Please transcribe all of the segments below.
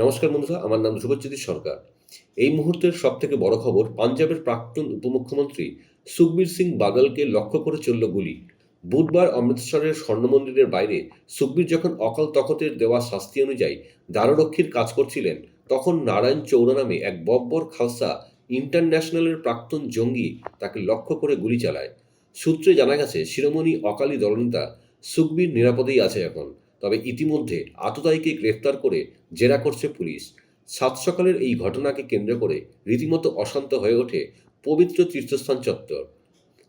নমস্কার বন্ধুরা, আমার নাম ধ্রুবজ্যোতি সরকার। এই মুহূর্তের সব থেকে বড় খবর, পাঞ্জাবের প্রাক্তন উপমুখ্যমন্ত্রী সুখবীর সিং বাদলকে লক্ষ্য করে চলল গুলি। বুধবার অমৃতসরের স্বর্ণ মন্দিরের বাইরে সুখবীর যখন অকাল তখতের দেওয়া শাস্তি অনুযায়ী দ্বাররক্ষীর কাজ করছিলেন, তখন নারায়ণ চৌরা নামে এক বব্বর খালসা ইন্টারন্যাশনালের প্রাক্তন জঙ্গি তাকে লক্ষ্য করে গুলি চালায়। সূত্রে জানা গেছে, শিরোমণি অকালি দলনেতা সুখবীর নিরাপদেই আছে এখন। তবে ইতিমধ্যে আততায়ীকে গ্রেফতার করে জেরা করছে পুলিশ। সাত সকালের এই ঘটনাকে কেন্দ্র করে রীতিমতো অশান্ত হয়ে ওঠে পবিত্র তীর্থস্থান চত্বর।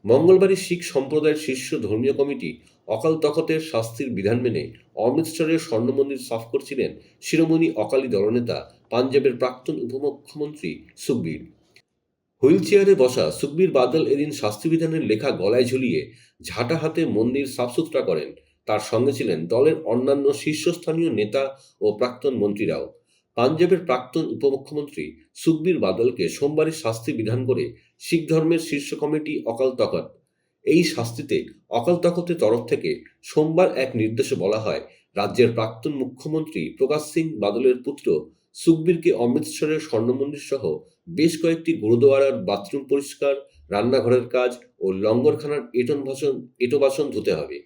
মঙ্গলবারই শিখ সম্প্রদায়ের শীর্ষ ধর্মীয় কমিটি অকাল তখতের শাস্তির বিধান মেনে অমৃতসরের স্বর্ণমন্দির সাফ করছিলেন শিরোমণি অকালি দলনেতা পাঞ্জাবের প্রাক্তন উপমুখ্যমন্ত্রী সুখবীর। হুইল চেয়ারে বসা সুখবীর বাদল এদিন শাস্তিবিধানের লেখা গলায় ঝুলিয়ে ঝাঁটা হাতে মন্দির সাফসুতরা করেন। তার সঙ্গে ছিলেন দলের অন্যান্য শীর্ষস্থানীয় নেতা ও প্রাক্তন মন্ত্রীরাও। পাঞ্জাবের প্রাক্তন উপমুখ্যমন্ত্রী সুখবীর বাদলকে সোমবারই শাস্তি বিধান করে শিখ ধর্মের শীর্ষ কমিটি অকাল তখত এই শাস্তিতে অকাল তখতের তরফ থেকে সোমবার এক নির্দেশে বলা হয়, রাজ্যের প্রাক্তন মুখ্যমন্ত্রী প্রকাশ সিং বাদলের পুত্র সুখবীরকে অমৃতসরের স্বর্ণমন্দির সহ বেশ কয়েকটি গুরুদুয়ারার বাথরুম পরিষ্কার, রান্নাঘরের কাজ ও লঙ্গরখানার এটন ভাষণ এটো বাসন ধুতে হবে।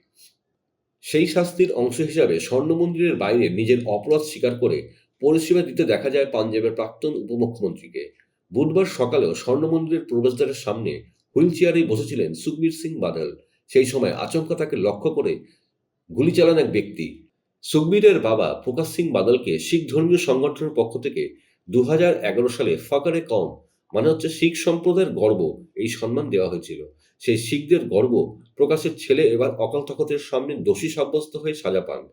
সেই শাস্তির অংশ হিসাবে স্বর্ণ মন্দিরের বাইরে নিজের অপরাধ স্বীকার করে পরিষেবা দিতে দেখা যায় পাঞ্জাবের প্রাক্তন উপমুখ্যমন্ত্রীকে। বুধবার সকালেও স্বর্ণ মন্দিরের প্রবেশদ্বারের সামনে হুইল চেয়ারেই বসেছিলেন সুখবীর সিং বাদল। সেই সময় আচমকা তাকে লক্ষ্য করে গুলি চালান এক ব্যক্তি। সুখবীরের বাবা প্রকাশ সিং বাদলকে শিখ ধর্মীয় সংগঠনের পক্ষ থেকে দু হাজার এগারো সালে ফাকারে কম মানে হচ্ছে শিখ সম্প্রদায়ের গর্ব, এই সম্মান দেওয়া হয়েছিল। সেই শিখদের গর্ব প্রকাশের ছেলে এবার অকাল তখতের সামনে দোষী সাব্যস্ত হয়ে সাজা পান।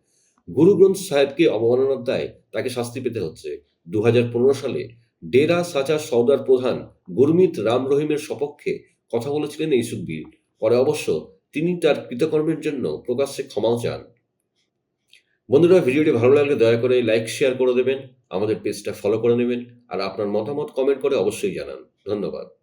গুরু গ্রন্থ সাহেবকে অবমাননার দায় তাকে শাস্তি পেতে হচ্ছে। দুই হাজার পনেরো সালে ডেরা সাচা সৌদার প্রধান গুরমিত রাম রহিমের সপক্ষে কথা বলেছিলেন সুখবীর পরে অবশ্য তিনি তার কৃতকর্মের জন্য প্রকাশ্যে ক্ষমাও চান। বন্ধুরা, ভিডিওটি ভালো লাগলে দয়া করে লাইক, শেয়ার করে দেবেন। আমাদের পেজটা ফলো করে নেবেন। আর আপনার মতামত কমেন্ট করে অবশ্যই জানান। ধন্যবাদ।